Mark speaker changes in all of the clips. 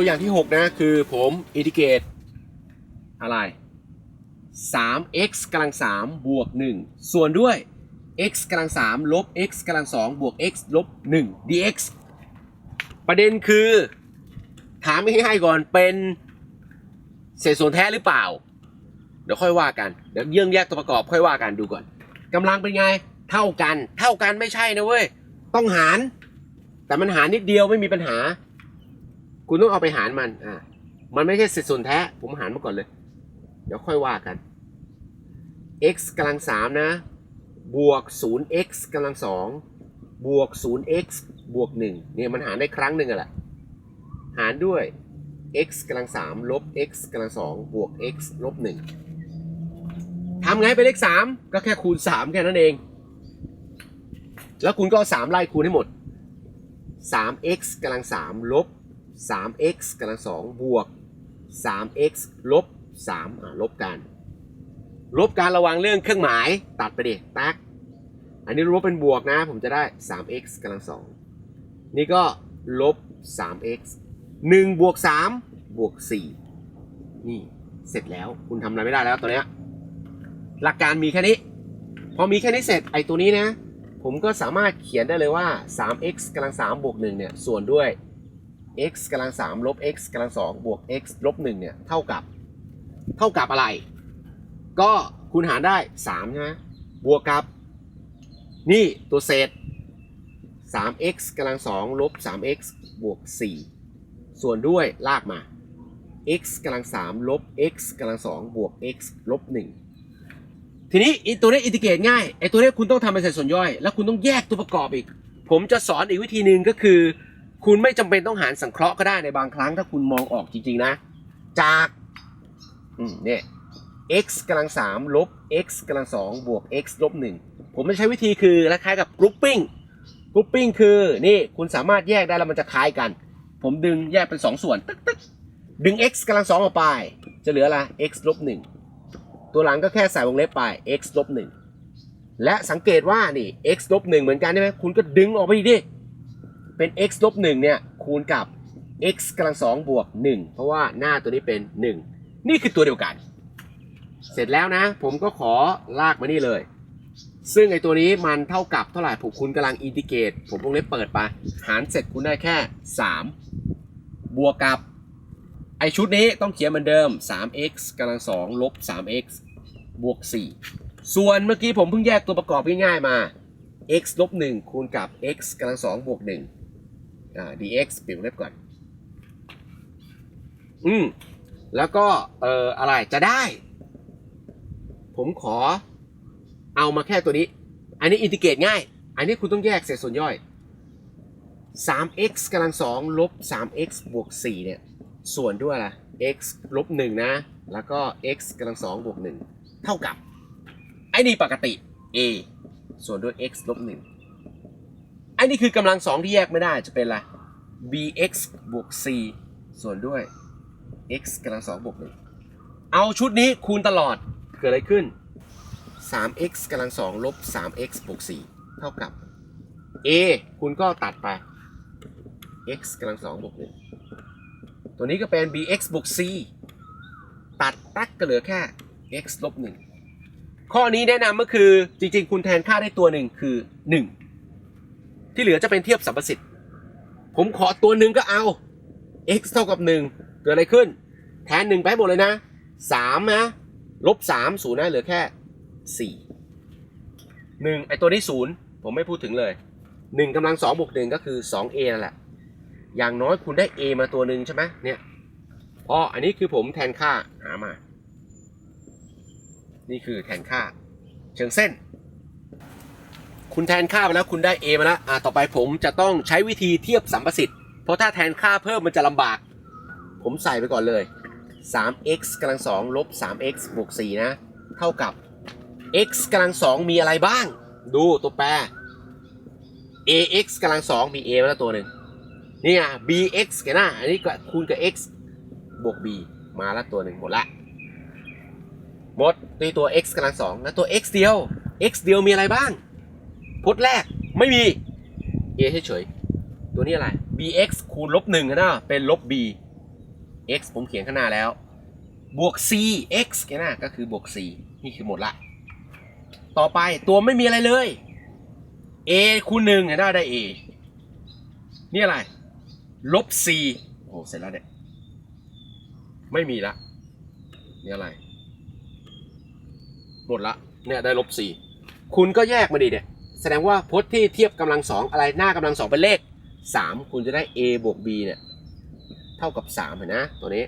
Speaker 1: ตัวอย่างที่ 6 นะ คือผมอินทิเกตอะไร 3x กำลัง3บวก 1 ส่วนด้วย x กำลัง3ลบ x กำลัง2บวก x ลบ 1 dx ประเด็นคือ ถามง่ายๆก่อนเป็นเศษส่วนแท้หรือเปล่า เดี๋ยวค่อยว่ากัน เดี๋ยวเยื่องแยกตัวประกอบค่อยว่ากันดูก่อนกำลังเป็นไง เท่ากัน เท่ากันไม่ใช่นะเว้ย ต้องหาร แต่มันหารนิดเดียวไม่มีปัญหา คุณต้องเอาไปหารมัน อ่ามันไม่ใช่เศษส่วนแท้ ผมหารมาก่อนเลย เดี๋ยวค่อยว่ากัน x กำลังสามนะ บวก 0x กำลังสองบวก 0x บวก1เนี่ยมันหารได้ครั้งหนึ่งอะแหละหารด้วย x กำลังสามลบ x กำลังสองบวก x ลบ1ทำไงเป็นเลข3ก็แค่คูณ3แค่นั้นเอง แล้วคุณก็เอา3ไล่คูณให้หมด 3x กำลัง3ลบ 3x กำลัง2บวก 3x ลบ3อ่าลบกัน ลบการระวังเรื่องเครื่องหมายตัดไปดิตักอันนี้รู้ว่าเป็นบวกนะ ผมจะได้ 3x กำลัง2นี่ก็ลบ 3x 1บวก3บวก4นี่เสร็จแล้วคุณทำอะไรไม่ได้แล้วตัวเนี้ยหลักการมีแค่นี้ พอมีแค่นี้เสร็จไอ้ตัวนี้นะ ผมก็สามารถเขียนได้เลยว่า 3x กำลัง3บวก1เนี่ยส่วนด้วย x กำลัง3ลบ x กำลัง2บวก x ลบ1เนี่ยเท่ากับ เท่ากับอะไร ก็คูณหารได้3ใช่ไหมบวกกับ นี่ตัวเศษ 3x กำลัง2ลบ 3x บวก 4 ส่วนด้วยลากมา x กำลัง3ลบ x กำลัง2บวก x ลบ1ทีนี้ไอตัวนี้อินทิเกรตง่ายไอตัวนี้คุณต้องทำเป็นเศษส่วนย่อย แล้วคุณต้องแยกตัวประกอบอีก ผมจะสอนอีกวิธีหนึ่งก็คือ คุณไม่จำเป็นต้องหารสังเคราะห์ก็ได้ในบางครั้งถ้าคุณมองออกจริงๆนะ จากเนี่ย x กำลัง3ลบ x กำลัง2บวก x ลบ1ผมจะใช้วิธีคือคล้ายๆกับ grouping grouping คือนี่คุณสามารถแยกได้แล้วมันจะคล้ายกัน ผมดึงแยกเป็น2ส่วนตึ๊กตึ๊กดึง x กำลัง2ออกไป จะเหลืออะไร x ลบ1ตัวหลังก็แค่ใส่วงเล็บไป x ลบ1และสังเกตว่านี่ x ลบ1เหมือนกันใช่ไหมคุณก็ดึงออกไปดิ เป็น x ลบ1เนี่ยคูณกับ x กำลัง2บวก 1 เพราะว่าหน้าตัวนี้เป็น 1 นี่คือตัวเดียวกัน เสร็จแล้วนะ ผมก็ขอลากมานี่เลย ซึ่งไอตัวนี้มันเท่ากับเท่าไหร่ผมคุณกำลังอินทิเกต ผมวงเล็บเปิดไป หารเสร็จคุณได้แค่ 3 บวกกับไอชุดนี้ต้องเขียนเหมือนเดิม 3x กำลัง2ลบ 3x บวก 4 ส่วนเมื่อกี้ผมเพิ่งแยกตัวประกอบง่ายๆมา x ลบ1คูณกับ x กำลัง2บวก1อ่า dx ปิดวงเล็บก่อน อืม แล้วก็เอ่ออะไรจะได้ ผมขอเอามาแค่ตัวนี้ อันนี้อินทิเกรตง่าย อันนี้คุณต้องแยกเศษส่วนย่อย 3x กำลัง2ลบ 3x บวก 4 เนี่ย ส่วนด้วยอะไร x ลบ 1 นะ แล้วก็ x กำลัง2บวก 1 เท่ากับ ไอ้นี่ปกติ a ส่วนด้วย x ลบ 1 ไอ้นี่คือกำลัง2ที่แยกไม่ได้จะเป็นอะไร bx บวก c ส่วนด้วย x กำลัง2บวก1เอาชุดนี้คูณตลอดเกิดอะไรขึ้น 3x กำลัง2ลบ 3x บวก 4 เท่ากับ a คุณก็ตัดไป x กำลัง2บวก1ตัวนี้ก็เป็น bx บวก c ตัดตักก็เหลือแค่ x ลบ1ข้อนี้แนะนำก็คือจริงๆ คุณแทนค่าได้ตัวหนึ่งคือ 1 ที่เหลือจะเป็นเทียบสัมประสิทธิ์ ผมขอตัวหนึ่งก็เอา x เท่ากับ1เกิดอะไรขึ้น แทน1ไปหมดเลยนะ3นะลบ3ศูนย์นะเหลือแค่ 4 1ไอตัวนี้0ผมไม่พูดถึงเลย 1กำลัง2บวก1ก็คือ 2a นั่นแหละ อย่างน้อยคุณได้ a มาตัวหนึ่งใช่ไหมเนี่ยอ๋ออันนี้คือผมแทนค่าหามา นี่คือแทนค่า เชิงเส้น คุณแทนค่าไปแล้วคุณได้ a มาแล้วอ่าต่อไปผมจะต้องใช้วิธีเทียบสัมประสิทธิ์เพราะถ้าแทนค่าเพิ่มมันจะลำบาก ผมใส่ไปก่อนเลย 3x กำลัง2ลบ 3x บวก4นะ เท่ากับ x กำลัง2มีอะไรบ้าง ดูตัวแปร ax กำลัง2มี a มาแล้วตัวหนึ่งนี่อะ bx กันนะอันนี้ก็คูณกับ x บวก b มาแล้วตัวหนึ่งหมดละหมดตีตัว x กำลัง2แล้วตัว x เดียว x เดียวมีอะไรบ้าง พจน์แรกไม่มี a เฉยๆ ตัวนี้อะไร bx คูณลบ1นะเป็นลบ b x ผมเขียนข้างหน้าแล้ว บวก c x แค่หน้าก็คือบวก c นี่คือหมดละ ต่อไปตัวไม่มีอะไรเลย a คูณหนึ่งเห็นหน้าได้ a นี่อะไร ลบ c โอ้เสร็จแล้วเนี่ย ไม่มีละ นี่อะไร หมดละ เนี่ยได้ลบ c คุณก็แยกมาดิเนี่ย แสดงว่าพจน์ที่เทียบกำลังสองอะไรหน้ากำลังสองเป็นเลข 3 คุณจะได้ a บวก b เนี่ยเท่ากับ 3 เห็นนะ ตัวนี้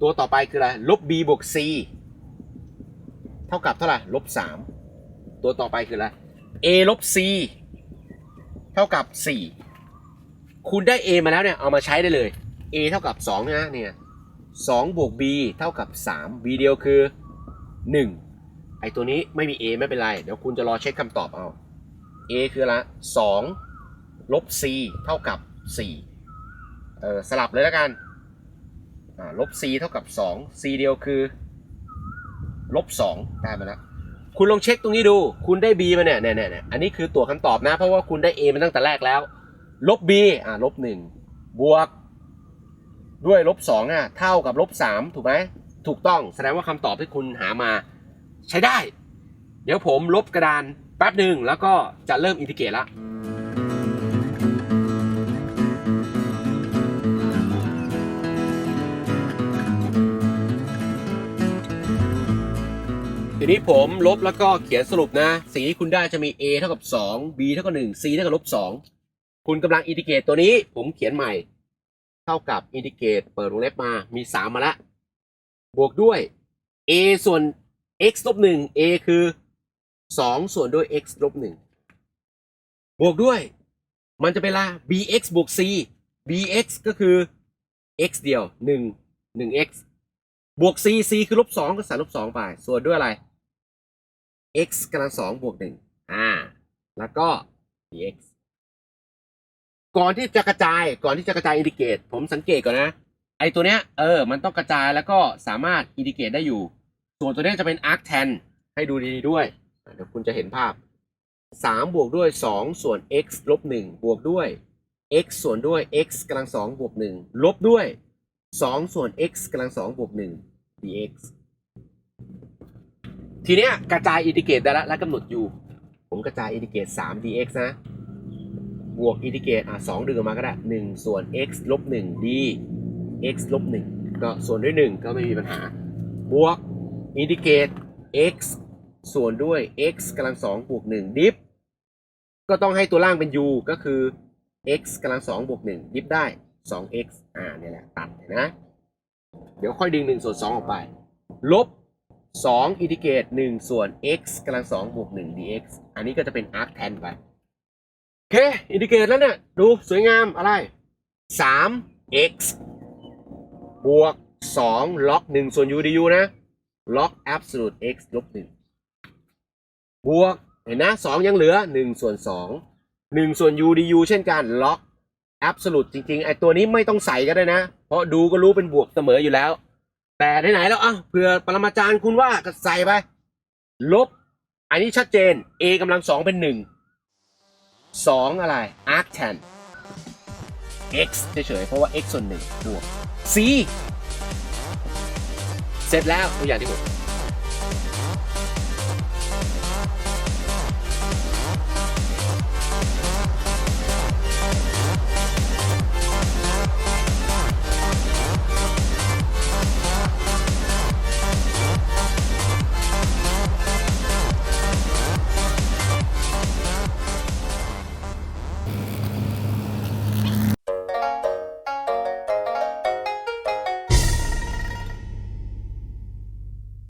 Speaker 1: ตัวต่อไปคืออะไรลบ b บวก c เท่ากับเท่าไหร่ลบ 3 ตัวต่อไปคืออะไร a ลบ c เท่ากับ 4 คุณได้ a มาแล้วเนี่ยเอามาใช้ได้เลย a เท่ากับ2นะเนี่ย2บวก b เท่ากับ 3 b เดียวคือ 1 อตัวนี้ไม่มี a ไม่เป็นไร เดี๋ยวคุณจะรอเช็คคำตอบเอา a คืออะไร2ลบ c เท่ากับ4เออสลับเลยแล้วกันลบ c เท่ากับ 2 c เดียวคือลบ2ได้มาแล้วคุณลองเช็คตรงนี้ดู คุณได้ b มาเนี่ยเนี่ยเนี่ยเนี่ยอันนี้คือตัวคำตอบนะ เพราะว่าคุณได้ a มาตั้งแต่แรกแล้ว ลบ b อ่าลบ1บวกด้วยลบ2อะเท่ากับลบ3ถูกไหมถูกต้องแสดงว่าคำตอบที่คุณหามา ใช้ได้ เดี๋ยวผมลบกระดานแป๊บหนึ่งแล้วก็จะเริ่มอินทิเกรตละทีนี้ผมลบแล้วก็เขียนสรุปนะ สิ่งที่คุณได้จะมี a เท่ากับ 2 b เท่ากับ 1 c เท่ากับลบ 2 คุณกำลังอินทิเกรตตัวนี้ผมเขียนใหม่ เท่ากับอินทิเกรตเปิดวงเล็บมามี 3 มาแล้วบวกด้วย a ส่วน x ลบ1 a คือ2ส่วนด้วย x ลบ1บวกด้วย มันจะเป็นละ bx บวก c bx ก็คือ x เดียว1 1x บวก c c คือลบ2ก็ใส่ลบ2ไป ส่วนด้วยอะไร x กำลัง2บวก1อ่า แล้วก็ dx ก่อนที่จะกระจาย ก่อนที่จะกระจายอินดิเกต ผมสังเกตก่อนนะ ไอตัวเนี้ย เออ มันต้องกระจายแล้วก็สามารถอินดิเกตได้อยู่ ส่วนตัวนี้จะเป็น arctan ให้ดูดีๆด้วย เดี๋ยวคุณจะเห็นภาพ 3 บวกด้วย 2 ส่วน x ลบ 1 บวกด้วย x ส่วนด้วย x กำลัง2บวก 1 ลบด้วย 2 ส่วน x กำลัง2บวก 1 dx ทีเนี้ยกระจายอินดิเกตได้แล้วและกำหนดอยู่ผมกระจายอินดิเกต3 dx นะ บวกอินดิเกตอะ2ดึงออกมาก็ได้ 1 ส่วน x ลบ 1 d x ลบ 1 ก็ส่วนด้วย 1 ก็ไม่มีปัญหา บวก อินดิเกต x ส่วนด้วย x กำลัง2บวก1ดิฟก็ต้องให้ตัวล่างเป็น u ก็คือ x กำลัง2บวก1ดิฟได้ 2x อ่าเนี่ยแหละตัดนะ เดี๋ยวค่อยดึง1ส่วน2ออกไป ลบ 2 อินทิเกรต1ส่วน x กำลัง2บวก1 dx อันนี้ก็จะเป็น arctan ไป โอเค อินทิเกรตแล้วเนี่ย ดูสวยงามอะไร 3x บวก2 log 1ส่วน u du นะ log absolute x ลบ1บวกเห็นนะ2ยังเหลือ1ส่วน2 1ส่วน u du เช่นกัน log absolute จริงๆไอตัวนี้ไม่ต้องใส่ก็ได้นะ เพราะดูก็รู้เป็นบวกเสมออยู่แล้ว แต่ไหนๆแล้วอะเผื่อปรมาจารย์คุณว่าก็ใส่ไป ลบ อันนี้ชัดเจน a กำลังสองเป็นหนึ่งสองอะไร arctan x เฉยๆเพราะว่า x ส่วนหนึ่งบวก c เสร็จแล้วตัวอย่างที่หก